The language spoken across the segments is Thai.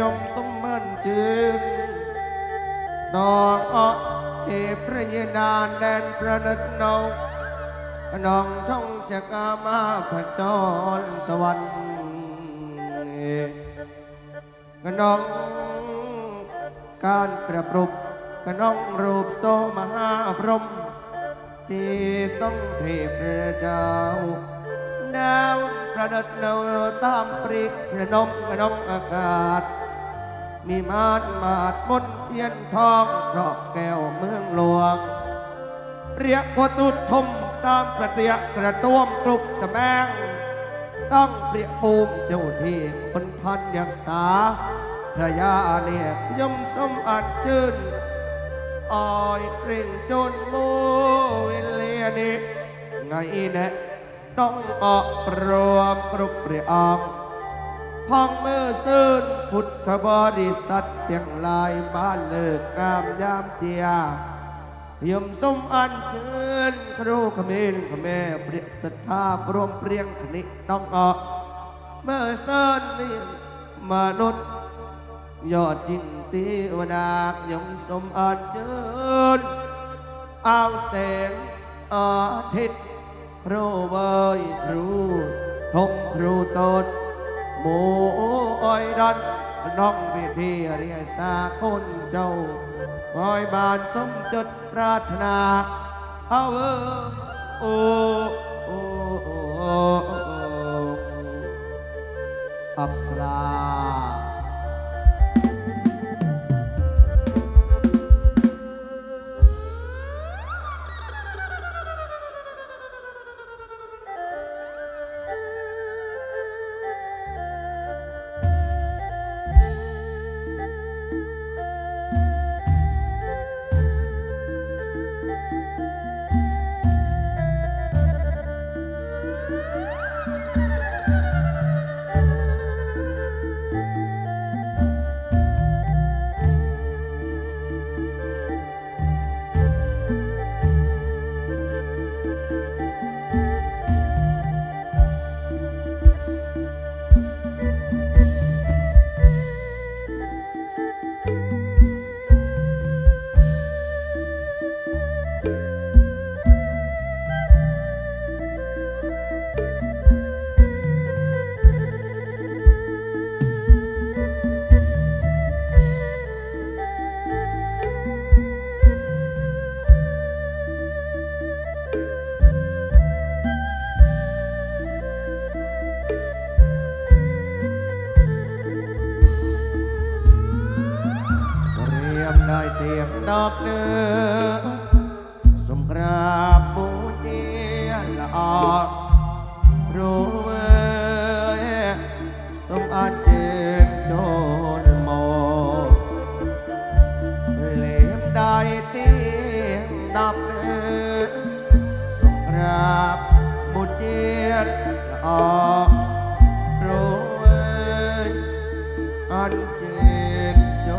ยมสมมันจืนนองอเอพระยนานแดนประนัดนองนองช่องชะกามาะจรสวรรค์กน้องการประปรุบกน้องรูปโซมหาพรหมที่ต้องเทพเจ้าดาว ประดับเนาตามปริกพระนมกระนมอากาศ มีมาดมาดมนเทียนทองเราะแก้วเมืองหลวง เรียกว่าตุดทมตามประเตียกระต้วมกลุกสแมงต้องเปรียภูมิเจ้าที่คนทันยักษาพระยาเนียกยมสมอัดชื่นอ้อยเร่งจนโมวิเลียนิไงแนะ ต้องออกรวมกรุบเรียออกพ้องมือซื่นพุทธบริษัทเตียงลายบ้านเลิกงามยามเจียยมสมอันเชิญครูขมิ้นขแม่เปรียศรัทธาพรวมเปรียงคณิต้องออกเมื่อเซินนี่มนุษย์ยอดยิ่งตีวดายมสมอันเชิญเอาแสงอาทิตย์ ครูเบยครูทงครูตดหมูอ้อยดันน้องพิธีเรียสาคนเจ้าคอยบานสมจดปรารถนาเอาเออโอ้โอ้โอ้โอ้อับสลา อันเจ็บจ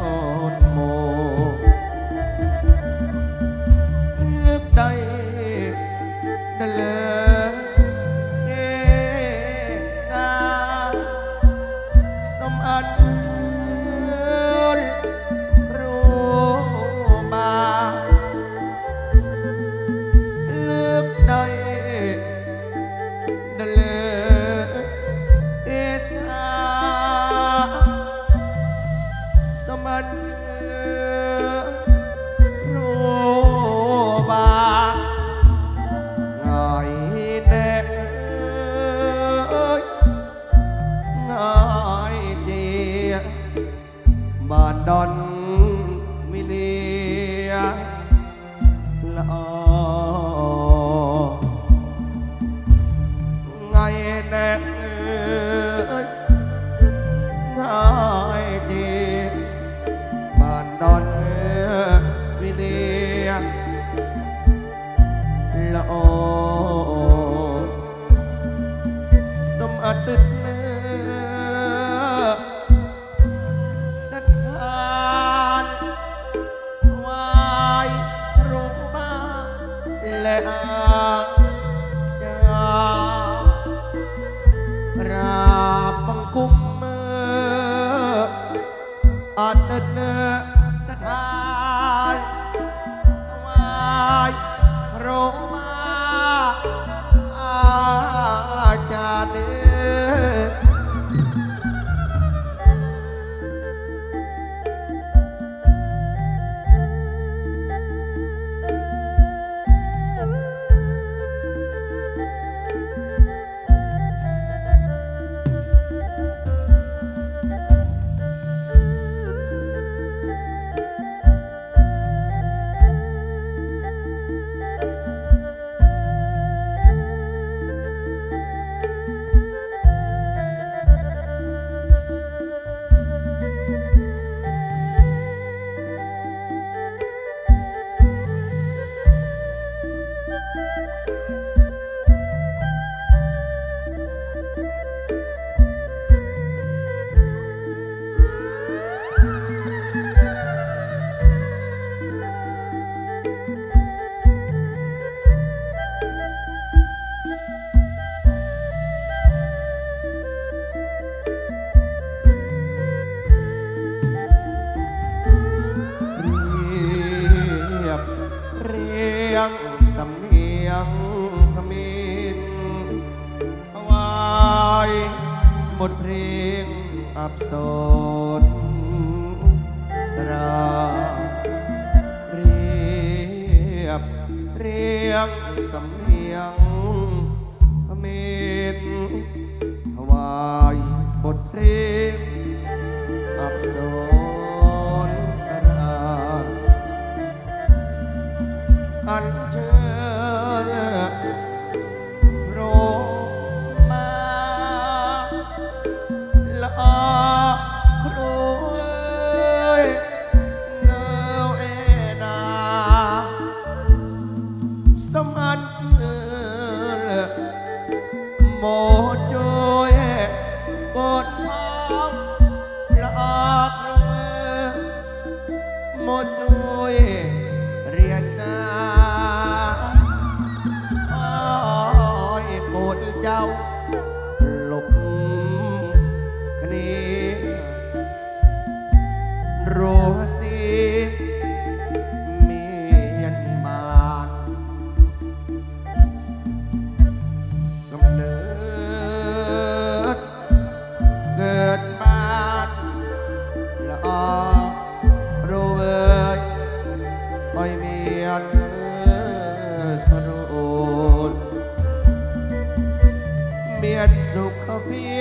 อาทิตย์ you บสนสราเรียบเรียบ so coffee.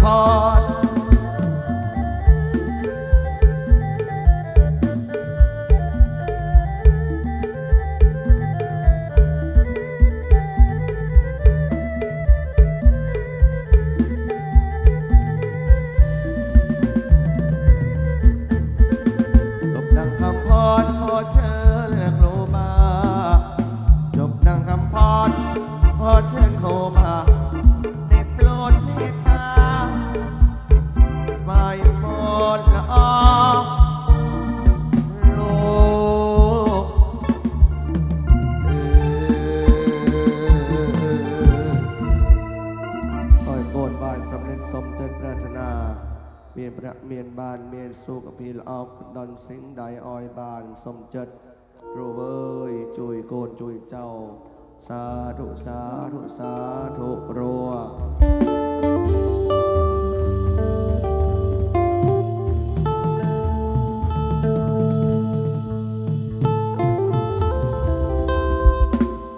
pot មានប្រាក់មានបានមានសុខភាពល្អដុនសិងដៃឲ្យបានសំចិត្តគ្រូអើយជួយកូនជួយចៅសាធុសាធុសាធុរោ